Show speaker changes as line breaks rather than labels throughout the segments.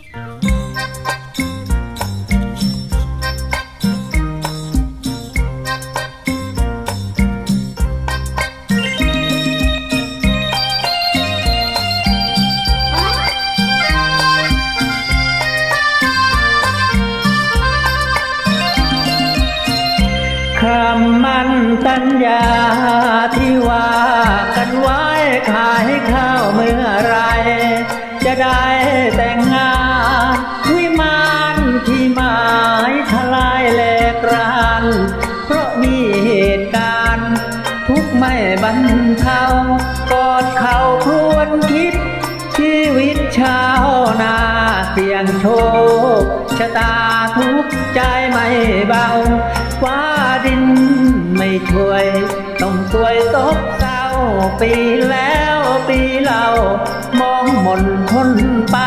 คำมันตัญญาที่ว่ากันไว้ขายข้าวเมื่อไร จะได้แต่ายทลายแหลกราน เพราะมีเหตุการณ์ ทุกไม่บรรเทากอดเข่าครวญคิด ชีวิตชาวนาเสี่ยงโชคชะตาทุกใจไม่เบาฟ้าดินไม่ช่วย ต้องสวยตกเศร้าปีแล้วปีเล่ามองหม่นทนไป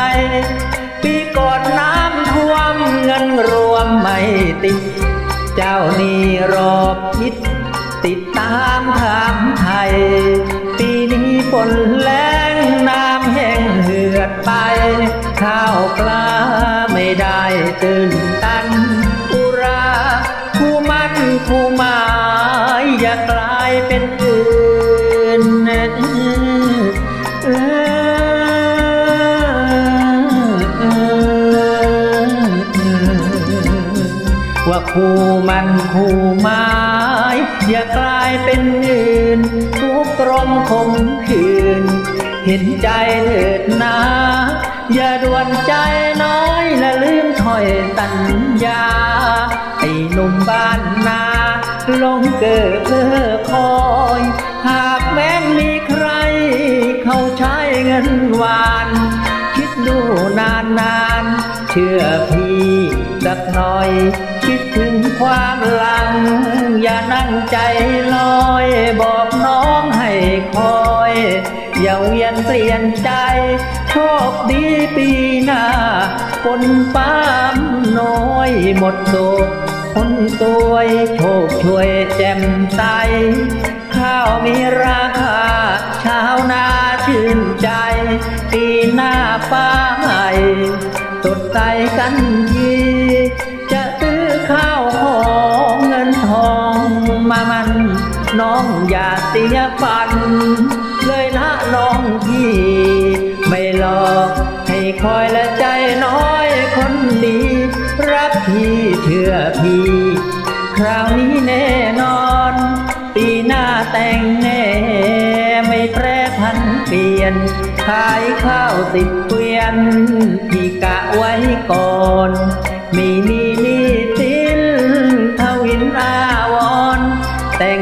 านี่รอบคิดติดตามถามไทย ปีนี้ฝนแรงน้ำแห้งเหือดไป ข้าวปลาไม่ได้ตื่นตันอุราคู่มันคู่หมายอย่ากลายเป็นอื่ ว่าคู่มันคู่หมายอย่ากลายเป็นอื่นทุกตรมคมคืน เห็นใจเถิดนา อย่าด่วนใจน้อยและลืมถอยสัญญาไอ้หนุ่มบ้านนาลงเกิดเพื่อคอย หากแม้มีใคร เขาใช้เงินหวาน คิดดูนานนานเชื่อพี่สักหน่อย คิดถึงความหลัง อย่านั่งใจลอย บอกน้องให้คอย อย่าเวียนเปลี่ยนใจ โชคดีปีหน้าฝนฟ้ามน้อยหมดโศกคนตวยโชคช่วยแจ่มใส ข้าวมีราคา ชาวนาชื่นใจ ปีหน้าฟ้าให้สดใสกัน เสียฟัน เลยนะน้องพี่ ไม่หลอกให้คอยและใจน้อยคนดี รักพี่เชื่อพี่ คราวนี้แน่นอน ปีหน้าแต่งแน่ไม่แปรพันเปลี่ยน ขายข้าวติดเกวียน พี่กะไว้ก่อนไมีมีหนี่สินทวินอาวรแต่ง